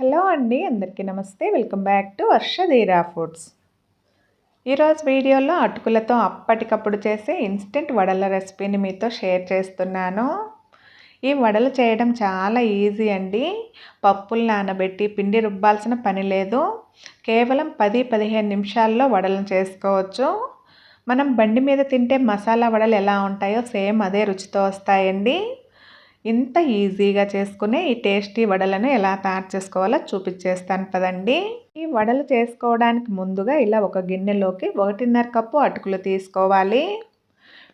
Hello అండి అందరికీ నమస్తే. Welcome back to Varshadheera foods. ఈరోజు వీడియోలో అటుకులతో అప్పటికప్పుడు చేసే ఇన్స్టెంట్ వడల రెసిపీని మీతో షేర్ చేస్తున్నాను. ఈ వడలు చేయడం చాలా ఈజీ అండి. పప్పులు నానబెట్టి పిండి రుబ్బాల్సిన పని లేదు. కేవలం పది పదిహేను నిమిషాల్లో వడలను చేసుకోవచ్చు. మనం బండి మీద తింటే మసాలా వడలు ఎలా ఉంటాయో సేమ్ అదే రుచితో వస్తాయండి. ఇంత ఈజీగా చేసుకునే ఈ టేస్టీ వడలను ఎలా తయారు చేసుకోవాలో చూపించేస్తాను కదండి ఈ వడలు చేసుకోవడానికి ముందుగా ఇలా ఒక గిన్నెలోకి ఒకటిన్నర కప్పు అటుకులు తీసుకోవాలి.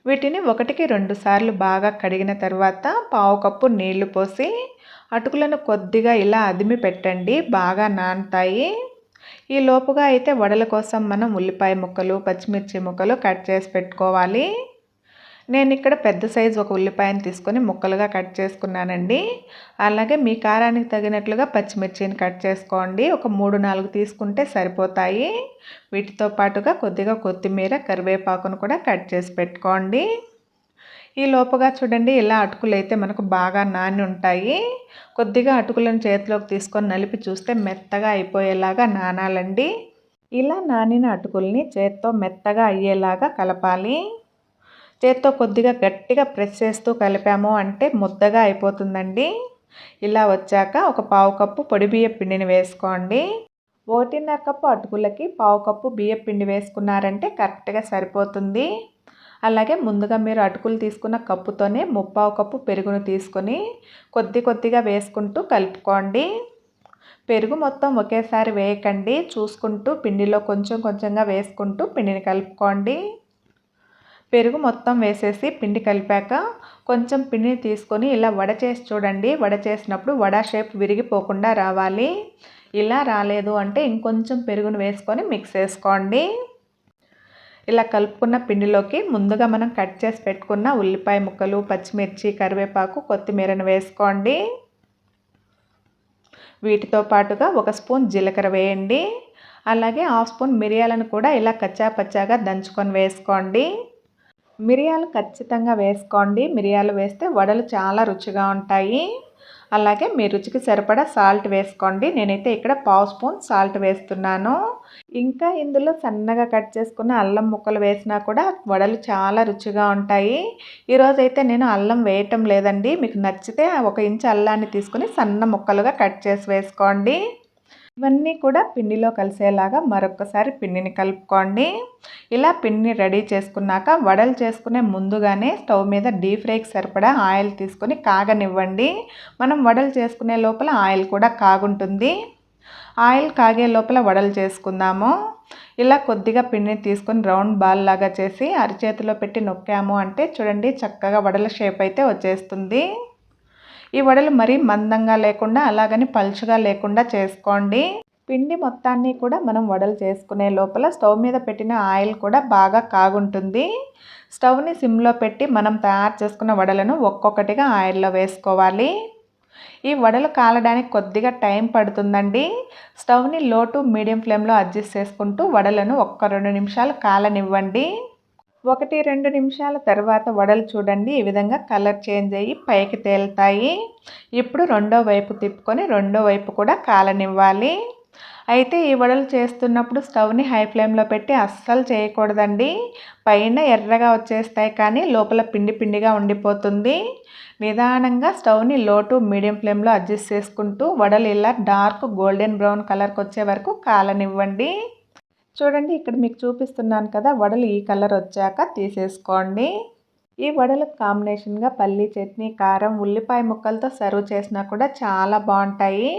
వీటిని ఒకటికి రెండు సార్లు బాగా కడిగిన తర్వాత పావు కప్పు నీళ్ళు పోసి అటుకులను కొద్దిగా ఇలా అదిమి పెట్టండి బాగా నానుతాయి. ఈ లోపుగా అయితే వడల కోసం మనం ఉల్లిపాయ ముక్కలు పచ్చిమిర్చి ముక్కలు కట్ చేసి పెట్టుకోవాలి. నేను ఇక్కడ పెద్ద సైజు ఒక ఉల్లిపాయను తీసుకొని ముక్కలుగా కట్ చేసుకున్నానండి. అలాగే మీ కారానికి తగినట్లుగా పచ్చిమిర్చిని కట్ చేసుకోండి. ఒక మూడు నాలుగు తీసుకుంటే సరిపోతాయి. వీటితో పాటుగా కొద్దిగా కొత్తిమీర కరివేపాకును కూడా కట్ చేసి పెట్టుకోండి. ఈ లోపగా చూడండి ఇలా అటుకులు అయితే మనకు బాగా నాని ఉంటాయి కొద్దిగా అటుకులను చేతిలోకి తీసుకొని నలిపి చూస్తే మెత్తగా అయిపోయేలాగా నానాలండి. ఇలా నానిన అటుకుల్ని చేత్తో మెత్తగా అయ్యేలాగా కలపాలి. చేత్తో కొద్దిగా గట్టిగా ప్రెస్ చేస్తూ కలిపాము అంటే ముద్దగా అయిపోతుందండి. ఇలా వచ్చాక ఒక పావు కప్పు పొడి బియ్య పిండిని వేసుకోండి. ఒకటిన్నర కప్పు అటుకులకి పావు కప్పు బియ్య పిండి వేసుకున్నారంటే కరెక్ట్గా సరిపోతుంది. అలాగే ముందుగా మీరు అటుకులు తీసుకున్న కప్పుతోనే ముప్పావు కప్పు పెరుగును తీసుకొని కొద్ది కొద్దిగా వేసుకుంటూ కలుపుకోండి. పెరుగు మొత్తం ఒకేసారి వేయకండి. చూసుకుంటూ పిండిలో కొంచెం కొంచెంగా వేసుకుంటూ పిండిని కలుపుకోండి. పెరుగు మొత్తం వేసేసి పిండి కలిపాక కొంచెం పిండిని తీసుకొని ఇలా వడ చేసి చూడండి. వడ చేసినప్పుడు వడ షేప్ విరిగిపోకుండా రావాలి. ఇలా రాలేదు అంటే ఇంకొంచెం పెరుగును వేసుకొని మిక్స్ చేసుకోండి. ఇలా కలుపుకున్న పిండిలోకి ముందుగా మనం కట్ చేసి పెట్టుకున్న ఉల్లిపాయ ముక్కలు పచ్చిమిర్చి కరివేపాకు కొత్తిమీరను వేసుకోండి. వీటితో పాటుగా ఒక స్పూన్ జీలకర్ర వేయండి. అలాగే హాఫ్ స్పూన్ మిరియాలను కూడా ఇలా కచ్చా పచ్చాగా దంచుకొని వేసుకోండి. మిరియాలు ఖచ్చితంగా వేసుకోండి. మిరియాలు వేస్తే వడలు చాలా రుచిగా ఉంటాయి. అలాగే మీ రుచికి సరిపడా సాల్ట్ వేసుకోండి. నేనైతే ఇక్కడ పావు స్పూన్ సాల్ట్ వేస్తున్నాను. ఇంకా ఇందులో సన్నగా కట్ చేసుకున్న అల్లం ముక్కలు వేసినా కూడా వడలు చాలా రుచిగా ఉంటాయి. ఈరోజైతే నేను అల్లం వేయటం లేదండి. మీకు నచ్చితే ఒక ఇంచు అల్లాన్ని తీసుకుని సన్న ముక్కలుగా కట్ చేసి వేసుకోండి. ఇవన్నీ కూడా పిండిలో కలిసేలాగా మరొకసారి పిండిని కలుపుకోండి. ఇలా పిండిని రెడీ చేసుకున్నాక వడలు చేసుకునే ముందుగానే స్టవ్ మీద డీప్ ఫ్రైకి సరిపడా ఆయిల్ తీసుకొని కాగనివ్వండి. మనం వడలు చేసుకునే లోపల ఆయిల్ కూడా కాగుంటుంది. ఆయిల్ కాగే లోపల వడలు చేసుకుందాము. ఇలా కొద్దిగా పిండిని తీసుకొని రౌండ్ బాల్ లాగా చేసి అరిచేతిలో పెట్టి నొక్కాము అంటే చూడండి చక్కగా వడల షేప్ అయితే వచ్చేస్తుంది. ఈ వడలు మరీ మందంగా లేకుండా అలాగని పలుచగా లేకుండా చేసుకోండి. పిండి మొత్తాన్ని కూడా మనం వడలు చేసుకునే లోపల స్టవ్ మీద పెట్టిన ఆయిల్ కూడా బాగా కాగుంటుంది. స్టవ్ని సిమ్లో పెట్టి మనం తయారు చేసుకున్న వడలను ఒక్కొక్కటిగా ఆయిల్లో వేసుకోవాలి. ఈ వడలు కాలడానికి కొద్దిగా టైం పడుతుందండి. స్టవ్ని లో టు మీడియం ఫ్లేమ్లో అడ్జస్ట్ చేసుకుంటూ వడలను ఒక్క రెండు నిమిషాలు కాలనివ్వండి. ఒకటి రెండు నిమిషాల తర్వాత వడలు చూడండి. ఈ విధంగా కలర్ చేంజ్ అయ్యి పైకి తేలుతాయి. ఇప్పుడు రెండో వైపు తిప్పుకొని రెండో వైపు కూడా కాలనివ్వాలి. అయితే ఈ వడలు చేస్తున్నప్పుడు స్టవ్ని హై ఫ్లేమ్లో పెట్టి అస్సలు చేయకూడదండి. పైన ఎర్రగా వచ్చేస్తాయి కానీ లోపల పిండి పిండిగా ఉండిపోతుంది. నిదానంగా స్టవ్ని లో టు మీడియం ఫ్లేమ్లో అడ్జస్ట్ చేసుకుంటూ వడలు ఇలా డార్క్ గోల్డెన్ బ్రౌన్ కలర్కి వచ్చే వరకు కాలనివ్వండి. చూడండి ఇక్కడ మీకు చూపిస్తున్నాను కదా వడలు ఈ కలర్ వచ్చాక తీసేసుకోండి. ఈ వడలకు కాంబినేషన్గా పల్లీ చట్నీ కారం ఉల్లిపాయ ముక్కలతో సర్వ్ చేసినా కూడా చాలా బాగుంటాయి.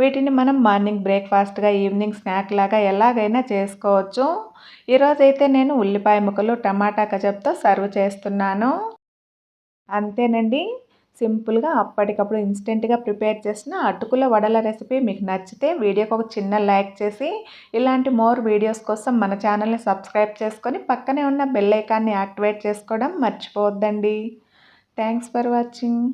వీటిని మనం మార్నింగ్ బ్రేక్ఫాస్ట్గా ఈవినింగ్ స్నాక్ లాగా ఎలాగైనా చేసుకోవచ్చు. ఈరోజైతే నేను ఉల్లిపాయ ముక్కలు టమాటా కచప్తో సర్వ్ చేస్తున్నాను. అంతేనండి. సింపుల్గా అప్పటికప్పుడు ఇన్స్టెంట్గా ప్రిపేర్ చేసిన అటుకుల వడల రెసిపీ మీకు నచ్చితే వీడియోకి ఒక చిన్న లైక్ చేసి ఇలాంటి మోర్ వీడియోస్ కోసం మన ఛానల్ని సబ్స్క్రైబ్ చేసుకొని పక్కనే ఉన్న బెల్ ఐకాన్ని యాక్టివేట్ చేసుకోవడం మర్చిపోవద్దండి. Thanks for watching.